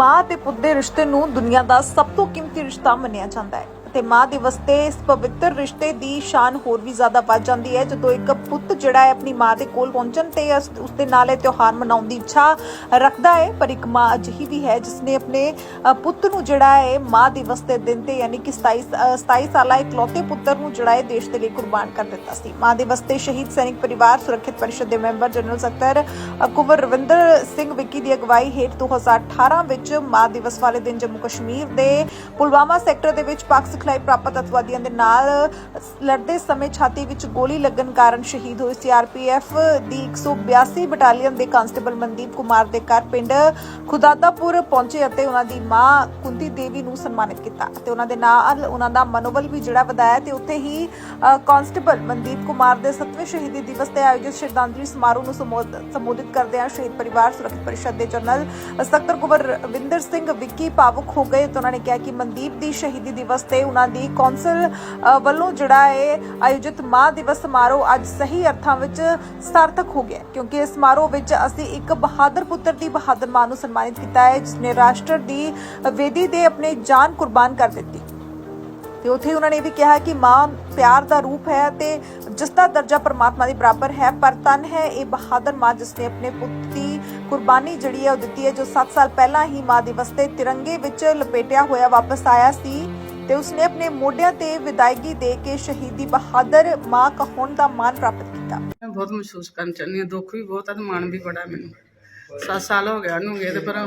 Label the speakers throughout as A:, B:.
A: ਮਾਂ ਤੇ ਪੁੱਤ ਦੇ ਰਿਸ਼ਤੇ ਨੂੰ ਦੁਨੀਆ ਦਾ ਸਭ ਤੋਂ ਕੀਮਤੀ ਰਿਸ਼ਤਾ ਮੰਨਿਆ ਜਾਂਦਾ ਹੈ। ਤੇ ਮਾਂ ਦਿਵਸ ਤੇ ਇਸ ਪਵਿੱਤਰ ਰਿਸ਼ਤੇ ਦੀ ਸ਼ਾਨ ਹੋਰ ਵੀ ਜ਼ਿਆਦਾ ਵੱਧ ਜਾਂਦੀ ਹੈ। ਜਦੋਂ ਇੱਕ ਪੁੱਤ ਜਿਹੜਾ ਹੈ ਆਪਣੀ ਮਾਂ ਦੇ ਕੋਲ ਪਹੁੰਚਣ ਤੇ ਉਸ ਦੇ ਨਾਲ ਇਹ ਤਿਉਹਾਰ ਮਨਾਉਣ ਦੀ ਇੱਛਾ ਰੱਖਦਾ ਹੈ, ਪਰ ਇੱਕ ਮਾਂ ਅਜਿਹੀ ਵੀ ਹੈ ਜਿਸ ਨੇ ਆਪਣੇ ਪੁੱਤ ਨੂੰ ਜਿਹੜਾ ਹੈ ਮਾਂ ਦਿਵਸ ਦੇ ਦਿਨ ਤੇ ਯਾਨੀ ਕਿ 27 27 ਸਾਲਾ ਇਕਲੌਤੇ ਪੁੱਤਰ ਨੂੰ ਜਿਹੜਾ ਹੈ ਦੇਸ਼ ਦੇ ਲਈ ਕੁਰਬਾਨ ਕਰ ਦਿੱਤਾ ਸੀ। ਮਾਂ ਦਿਵਸ ਤੇ ਸ਼ਹੀਦ ਸੈਨਿਕ ਪਰਿਵਾਰ ਸੁਰੱਖਿਅਤ ਪਰਿਸ਼ਦ ਦੇ ਮੈਂਬਰ ਜਨਰਲ ਸਕੱਤਰ ਕੁਵਰ ਰਵਿੰਦਰ ਸਿੰਘ ਵਿੱਕੀ ਦੀ ਅਗਵਾਈ ਹੇਠ 2018 ਵਿੱਚ ਮਾਂ ਦਿਵਸ ਵਾਲੇ ਦਿਨ ਜੰਮੂ ਕਸ਼ਮੀਰ ਦੇ ਪੁਲਵਾਮਾ ਸੈਕਟਰ ਦੇ ਵਿੱਚ ਪਾਕ ਸਿਖਲਾਈ ਪ੍ਰਾਪਤ ਅਤਵਾਦੀਆਂ ਦੇ ਨਾਲ ਲੜਦੇ ਸਮੇਂ ਛਾਤੀ ਵਿੱਚ ਗੋਲੀ ਲੱਗਣ ਕਾਰਨ ਸ਼ਹੀਦ ਹੋਏ ਸੀਆਰਪੀਐਫ ਦੀ 182 ਬਟਾਲੀਅਨ ਦੇ ਕਾਂਸਟੇਬਲ ਮਨਦੀਪ ਕੁਮਾਰ ਦੇ ਘਰ ਪਿੰਡ ਖੁਦਾਦਾਪੁਰ ਪਹੁੰਚੇ ਅਤੇ ਉਹਨਾਂ ਦੀ ਮਾਂ ਕੁੰਤੀ ਦੇਵੀ ਨੂੰ ਸਨਮਾਨਿਤ ਕੀਤਾ ਤੇ ਉਹਨਾਂ ਦੇ ਨਾਲ ਉਹਨਾਂ ਦਾ ਮਨੋਬਲ ਵੀ ਜਿਹੜਾ ਵਧਾਇਆ ਤੇ ਉੱਥੇ ਹੀ ਕਾਂਸਟੇਬਲ ਮਨਦੀਪ ਕੁਮਾਰ ਦੇ 7ਵੇਂ ਸ਼ਹੀਦੀ ਦਿਵਸ ਤੇ ਆਯੋਜਿਤ ਸ਼ਰਧਾਂਜਲੀ ਸਮਾਰੋਹ ਨੂੰ ਸੰਬੋਧਿਤ ਕਰਦਿਆਂ ਸ਼ਹੀਦ ਪਰਿਵਾਰ ਸੁਰੱਖਿਆ ਪਰਿਸ਼ਦ ਦੇ ਜਨਰਲ ਸਕੱਤਰ ਕੁੰਵਰ ਰਵਿੰਦਰ ਸਿੰਘ ਵਿੱਕੀ ਭਾਵੁਕ ਹੋ ਗਏ ਤੇ ਉਹਨਾਂ ਨੇ ਕਿਹਾ ਕਿ ਮਨਦੀਪ ਦੀ ਸ਼ਹੀਦੀ ਦਿਵਸ ਤੇ ਉਹਨਾਂ ਦੀ ਕੌਂਸਲ ਵੱਲੋਂ ਜਿਹੜਾ ਹੈ ਆਯੋਜਿਤ ਮਾਂ ਦਿਵਸ ਸਮਾਰੋਹ ਅੱਜ ਸਹੀ ਅਰਥਾਂ ਵਿੱਚ ਸਾਰਥਕ ਹੋ ਗਿਆ ਕਿਉਂਕਿ ਇਸ ਸਮਾਰੋਹ ਵਿੱਚ ਅਸੀਂ ਇੱਕ ਬਹਾਦਰ ਪੁੱਤਰ ਦੀ ਬਹਾਦਰ ਮਾਂ ਨੂੰ ਸਨਮਾਨਿਤ ਕੀਤਾ ਹੈ ਜਿਸ ਨੇ ਰਾਸ਼ਟਰ ਦੀ ਵੇਦੀ ਤੇ ਆਪਣੀ ਜਾਨ ਕੁਰਬਾਨ ਕਰ ਦਿੱਤੀ। ਤੇ ਉੱਥੇ ਉਹਨਾਂ ਨੇ ਵੀ ਕਿਹਾ ਕਿ ਮਾਂ ਪਿਆਰ ਦਾ ਰੂਪ ਹੈ ਤੇ ਜਿਸ ਦਾ ਦਰਜਾ ਪਰਮਾਤਮਾ ਦੇ ਬਰਾਬਰ ਹੈ, ਪਰ ਤਨ ਹੈ ਇਹ ਬਹਾਦਰ ਮਾਂ ਜਿਸ ਨੇ ਆਪਣੇ ਪੁੱਤ ਦੀ ਕੁਰਬਾਨੀ ਜਿਹੜੀ ਹੈ ਉਹ ਦਿੱਤੀ ਹੈ, ਜੋ 7 ਸਾਲ ਪਹਿਲਾਂ ਹੀ ਮਾਂ ਦਿਵਸ ਤੇ ਤਿਰੰਗੇ ਵਿੱਚ ਲਪੇਟਿਆ ਹੋਇਆ ਵਾਪਸ ਆਇਆ ਸੀ। ਤੇ ਉਸਨੇ ਆਪਣੇ ਮੋਢਿਆਂ ਤੇ ਵਿਦਾਇਗੀ ਦੇ ਕੇ ਸ਼ਹੀਦੀ ਬਹਾਦਰ ਮਾਂ ਕਹਾਉਣ ਦਾ ਮਾਣ ਪ੍ਰਾਪਤ ਕੀਤਾ
B: ਮੈਂ ਬਹੁਤ ਮਹਿਸੂਸ ਕਰਨ ਚਾਹੁੰਦੀ ਹਾਂ ਦੁੱਖ ਵੀ ਬਹੁਤ ਹੈ ਤੇ ਮਾਣ ਵੀ ਬੜਾ ਮੈਨੂੰ 7 ਸਾਲ ਹੋ ਗਿਆ ਨੂੰ ਗਏ ਤੇ ਪਰ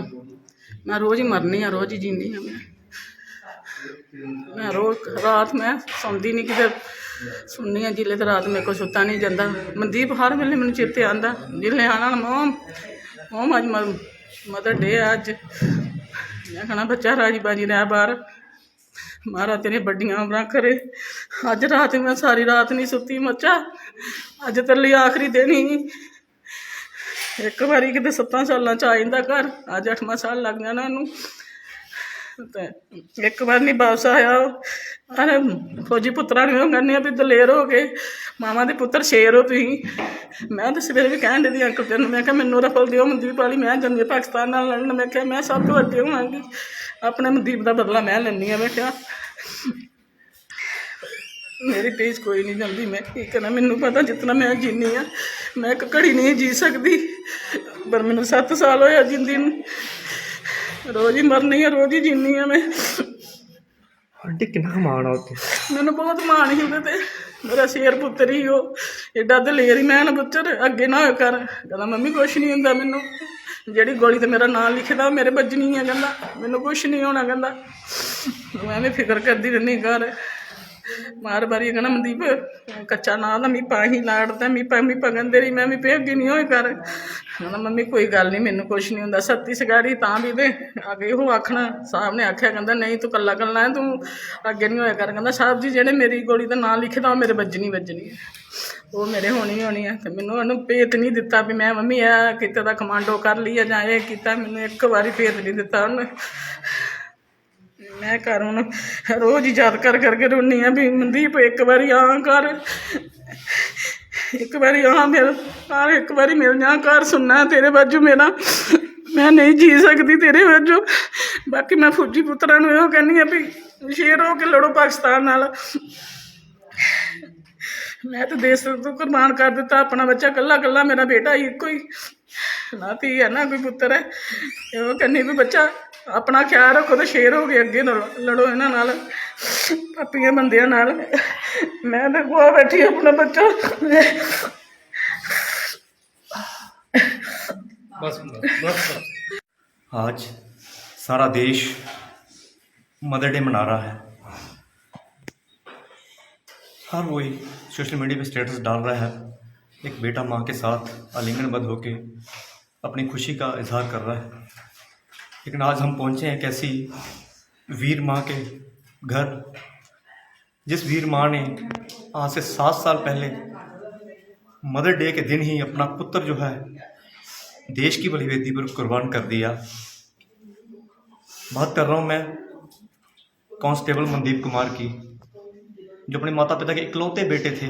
B: ਮੈਂ ਰੋਜ਼ ਹੀ ਮਰਨੀ ਆ ਰੋਜ਼ ਹੀ ਜੀਂਦੀ ਆ ਮੈਂ ਮੈਂ ਰੋਜ਼ ਰਾਤ ਮੈਂ ਸੌਂਦੀ ਨਹੀਂ ਕਿਤੇ ਸੁਣਨੀ ਆ ਜਿਲੇ ਤੇ ਰਾਤ ਮੇਰੇ ਕੋਲ ਸੁੱਤਾ ਨਹੀਂ ਜਾਂਦਾ ਮਨਦੀਪ ਹਰ ਵੇਲੇ ਮੈਨੂੰ ਚੇਤੇ ਆਂਦਾ ਜਿਲੇ ਆਣਾ ਮੋਮ ਮੋਮ ਅੱਜ ਮਦਰ ਡੇ ਅੱਜ ਮੈਂ ਕਹਣਾ ਬੱਚਾ ਰਾਜੀ ਬਾਜੀ ਰਹਿ ਬਾਹਰ ਮਾਰਾ ਤੇਰੇ ਵੱਡੀਆਂ ਉਮਰਾਂ ਕਰੇ। ਅੱਜ ਰਾਤ ਮੈਂ ਸਾਰੀ ਰਾਤ ਨਹੀਂ ਸੁੱਤੀ, ਮੱਚਾ। ਅੱਜ ਤੇਰੇ ਲਈ ਆਖਰੀ ਦਿਨ ਹੀ ਇੱਕ ਵਾਰੀ ਕਿਤੇ ਸੱਤਾਂ ਸਾਲਾਂ ਚ ਆ ਜਾਂਦਾ ਘਰ, ਅੱਜ 8ਵਾਂ ਸਾਲ ਲੱਗ ਜਾਣਾ ਉਹਨੂੰ। ਤੇ ਇੱਕ ਵਾਰ ਨਹੀਂ ਵਾਪਸ ਆਇਆ ਅਰੇ ਫੌਜੀ ਪੁੱਤਰਾਂ ਨੂੰ ਕਹਿੰਦੇ ਆ ਵੀ ਦਲੇਰ ਹੋ ਗਏ ਮਾਵਾਂ ਦੇ ਪੁੱਤਰ ਸ਼ੇਰ ਹੋ ਤੁਸੀਂ। ਮੈਂ ਤਾਂ ਸਵੇਰੇ ਵੀ ਕਹਿਣ ਦੀ ਅੰਕਲ ਤੈਨੂੰ, ਮੈਂ ਕਿਹਾ ਮੈਨੂੰ ਰਫਲ ਦਿਓ ਮਨਦੀਪ ਵਾਲੀ, ਮੈਂ ਜੰਗੇ ਪਾਕਿਸਤਾਨ ਨਾਲ ਲੜਨ, ਮੈਂ ਕਿਹਾ ਮੈਂ ਸਭ ਤੋਂ ਵੱਡੀ ਹੋਵਾਂਗੀ। ਆਪਣੇ ਮਨਦੀਪ ਦਾ ਬਦਲਾ ਮੈਂ ਲੈਣੀ ਆ ਮੈਂ ਕਿਹਾ। ਮੇਰੀ ਤੇਜ ਕੋਈ ਨਹੀਂ ਜਾਂਦੀ ਮੈਂ ਕੀ ਕਰਾਂ? ਮੈਨੂੰ ਪਤਾ ਜਿੰਨਾ ਮੈਂ ਜੀਨੀ ਆ ਮੈਂ ਇੱਕ ਘੜੀ ਨਹੀਂ ਜੀ ਸਕਦੀ ਪਰ ਮੈਨੂੰ 7 ਸਾਲ ਹੋਇਆ ਜਿੰਦੀ ਨੂੰ। ਰੋਜ਼ ਹੀ ਮਰਨੀ ਆ ਰੋਜ਼ ਹੀ ਜੀਨੀ ਆ ਮੈਂ।
C: ਆਂਟੀ ਕਿੰਨਾ ਮਾਣ ਆ ਉੱਤੇ
B: ਮੈਨੂੰ ਬਹੁਤ ਮਾਣ ਸੀ ਉਹਦੇ ਤੇ। ਮੇਰਾ ਸ਼ੇਰ ਪੁੱਤਰ ਹੀ ਉਹ ਐਡਾ ਦਲੇਰ ਹੀ ਮੈਂ ਨਾ ਪੁੱਤਰ ਅੱਗੇ ਨਾ ਹੋਇਆ ਕਰ। ਕਹਿੰਦਾ ਮੰਮੀ ਕੁਛ ਨਹੀਂ ਹੁੰਦਾ ਮੈਨੂੰ। ਜਿਹੜੀ ਗੋਲੀ ਤੇ ਮੇਰਾ ਨਾਮ ਲਿਖਦਾ ਉਹ ਮੇਰੇ ਵੱਜਣੀ ਆ ਕਹਿੰਦਾ ਮੈਨੂੰ ਕੁਛ ਨਹੀਂ ਹੋਣਾ ਕਹਿੰਦਾ। ਮੈਂ ਵੀ ਫਿਕਰ ਕਰਦੀ ਰਹਿੰਦੀ ਘਰ। ਮਾਰ ਬਾਰੀ ਕਹਿੰਦਾ, ਮਨਦੀਪ, ਕੱਚਾ ਨਾ ਦਾ ਮੀ ਪਾਹੀ ਲਾੜਦਾ ਮੀ ਪਾ ਮੀ ਪਗੰਦੇ ਰਹੀ ਮੈਂ ਵੀ ਪੇ ਅੱਗੇ ਨਹੀਂ ਹੋਏ ਕਰ। ਕਹਿੰਦਾ, ਮੰਮੀ, ਕੋਈ ਗੱਲ ਨਹੀਂ ਮੈਨੂੰ ਕੁਛ ਨਹੀਂ ਹੁੰਦਾ, ਸੱਤੀ ਸਗਾੜੀ ਤਾਂ ਵੀ ਦੇ। ਅੱਗੇ ਉਹ ਆਖਣਾ, ਸਾਹਿਬ ਨੇ ਆਖਿਆ, ਕਹਿੰਦਾ, ਨਹੀਂ, ਤੂੰ ਕੱਲਾ ਕੱਲਾ ਤੂੰ ਅੱਗੇ ਨਹੀਂ ਹੋਇਆ ਕਰ। ਕਹਿੰਦਾ, ਸਾਹਿਬ ਜੀ, ਜਿਹੜੇ ਮੇਰੀ ਗੋਲੀ ਦਾ ਨਾਂ ਲਿਖਦਾ ਉਹ ਮੇਰੇ ਵੱਜਣੀ ਵੱਜਣੀ ਉਹ ਮੇਰੇ ਹੋਣੀ ਹੋਣੀ ਹੈ। ਤੇ ਮੈਨੂੰ ਉਹਨੂੰ ਭੇਤ ਨਹੀਂ ਦਿੱਤਾ ਵੀ ਮੈਂ, ਮੰਮੀ ਆ ਕਿਤੇ ਦਾ ਕਮਾਂਡੋ ਕਰ ਲਈ ਆ ਜਾਂ ਇਹ ਕੀਤਾ, ਮੈਨੂੰ ਇੱਕ ਵਾਰੀ ਭੇਤ ਨਹੀਂ ਦਿੱਤਾ ਉਹਨੇ। ਮੈਂ ਘਰ ਹੁਣ ਰੋਜ਼ ਹੀ ਯਾਦ ਕਰ ਕਰਕੇ ਰੋਨੀ ਆ ਵੀ ਮਨਦੀਪ ਇੱਕ ਵਾਰੀ ਆ ਕਰ। ਇੱਕ ਵਾਰੀ ਆ ਮਿਲ, ਆ ਇੱਕ ਵਾਰੀ ਮਿਲ ਜਾ ਘਰ ਸੁਣਨਾ ਤੇਰੇ ਬਾਜੂ ਮੇਰਾ। ਮੈਂ ਨਹੀਂ ਜੀ ਸਕਦੀ ਤੇਰੇ ਬਾਜੂ ਬਾਕੀ ਮੈਂ ਫੌਜੀ ਪੁੱਤਰਾਂ ਨੂੰ ਇਹੋ ਕਹਿੰਦੀ ਆ ਵੀ ਸ਼ੇਰ ਹੋ ਕੇ ਲੜੋ ਪਾਕਿਸਤਾਨ ਨਾਲ। ਮੈਂ ਤਾਂ ਦੇਸ਼ ਤੋਂ ਕੁਰਬਾਨ ਕਰ ਦਿੱਤਾ, ਆਪਣਾ ਬੱਚਾ ਕੱਲਾ ਕੱਲਾ ਮੇਰਾ ਬੇਟਾ ਹੀ ਇੱਕੋ ਹੀ। ਨਾ ਧੀ ਹੈ, ਨਾ ਕੋਈ ਪੁੱਤਰ ਹੈ। ਇਹੋ ਕਹਿੰਦੀ ਵੀ ਬੱਚਾ ਆਪਣਾ ਖਿਆਲ ਰੱਖੋ ਤੇ ਸ਼ੇਰ ਹੋ ਕੇ ਅੱਗੇ ਲੜੋ ਲੜੋ ਇਹਨਾਂ ਨਾਲ ਪਾਪੀਆਂ ਬੰਦਿਆਂ ਨਾਲ ਮੈਂ ਤਾਂ ਕੋਲ ਬੈਠੀ ਆਪਣਾ ਬੱਚਾ
C: आज सारा देश मदर डे मना रहा है हर कोई सोशल मीडिया पे स्टेटस डाल रहा है एक बेटा माँ के साथ आलिंगनबद्ध होके अपनी खुशी का इजहार कर रहा है लेकिन आज हम पहुँचे हैं एक ऐसी वीर माँ के घर। जिस वीर माँ ने आज से सात साल पहले मदर डे के दिन ही अपना पुत्र जो है, देश की बलिवेदी पर कुर्बान कर दिया। बात कर रहा हूँ मैं कांस्टेबल मनदीप कुमार की, जो अपने माता पिता के इकलौते बेटे थे,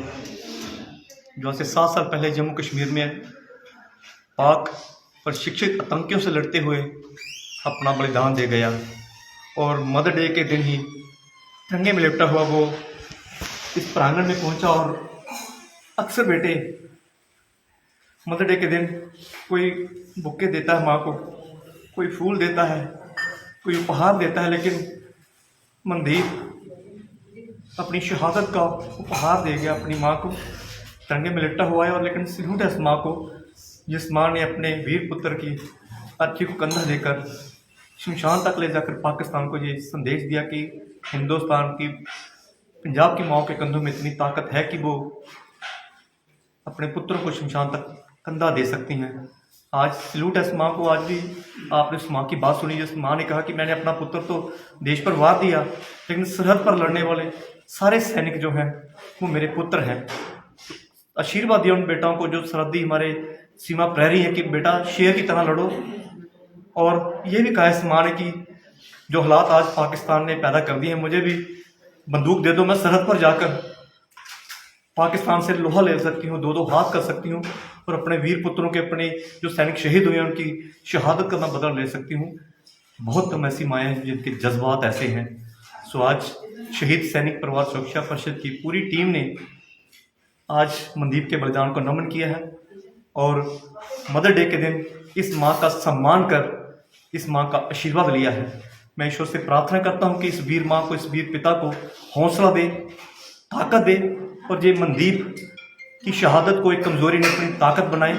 C: जो आज से सात साल पहले जम्मू कश्मीर में पाक प्रशिक्षित आतंकियों से लड़ते हुए अपना बलिदान दे गया और मदर डे के दिन ही तिरंगे में लिपटा हुआ वो इस प्रांगण में पहुँचा और अक्सर बेटे, मदर डे के दिन कोई बुके देता है, माँ को कोई फूल देता है, कोई उपहार देता है, लेकिन मनदीप अपनी शहादत का उपहार दे गया, अपनी माँ को तिरंगे में लिपटा हुआ है और लेकिन सल्यूट है इस माँ को, जिस माँ ने अपने वीर पुत्र की अर्थी को कंधा देकर शमशान तक ले जाकर पाकिस्तान को ये संदेश दिया कि हिंदुस्तान की, पंजाब की माओ के कंधों में इतनी ताकत है कि वो अपने पुत्रों को शमशान तक कंधा दे सकती हैं। आज सल्यूट है इस माँ को, आज भी आपने उस माँ की बात सुनी, जिस माँ ने कहा कि मैंने अपना पुत्र तो देश पर वार दिया, लेकिन सरहद पर लड़ने वाले सारे सैनिक जो हैं, वो मेरे पुत्र हैं। आशीर्वाद दिया उन बेटाओं को जो सरहदी हमारे सीमा प्रहरी है कि बेटा शेर की तरह लड़ो और ये भी कहा इस माँ ने कि जो हालात आज पाकिस्तान ने पैदा कर दिए हैं, मुझे भी बंदूक दे दो, मैं सरहद पर जाकर पाकिस्तान से लोहा ले सकती हूँ दो दो हाथ कर सकती हूँ और अपने वीर पुत्रों के, अपने जो सैनिक शहीद हुए हैं, उनकी शहादत का मैं बदला ले सकती हूँ। बहुत कम ऐसी माएँ हैं जिनके जज्बात ऐसे हैं। सो आज शहीद सैनिक परिवार सुरक्षा परिषद की पूरी टीम ने आज मनदीप के बलिदान को नमन किया है और मदर डे के दिन इस माँ का सम्मान कर इस माँ का आशीर्वाद लिया है। मैं ईश्वर से प्रार्थना करता हूँ कि इस वीर माँ को, इस वीर पिता को हौसला दे, ताकत दे और ये मनदीप की शहादत को एक कमज़ोरी ने अपनी ताकत बनाए।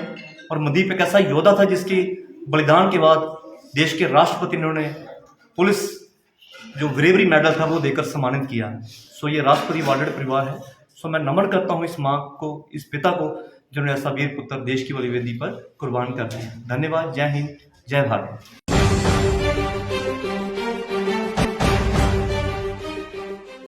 C: और मनदीप एक ऐसा योद्धा था जिसके बलिदान के बाद देश के राष्ट्रपति ने उन्हें पुलिस जो ब्रेवरी मेडल था वो देकर सम्मानित किया। सो ये राष्ट्रपति वार्डेड परिवार है। सो मैं नमन करता हूँ इस माँ को, इस पिता को, जिन्होंने ऐसा वीर पुत्र देश की बलिवेदी पर कुर्बान कर दिया। धन्यवाद। जय हिंद। जय भारत।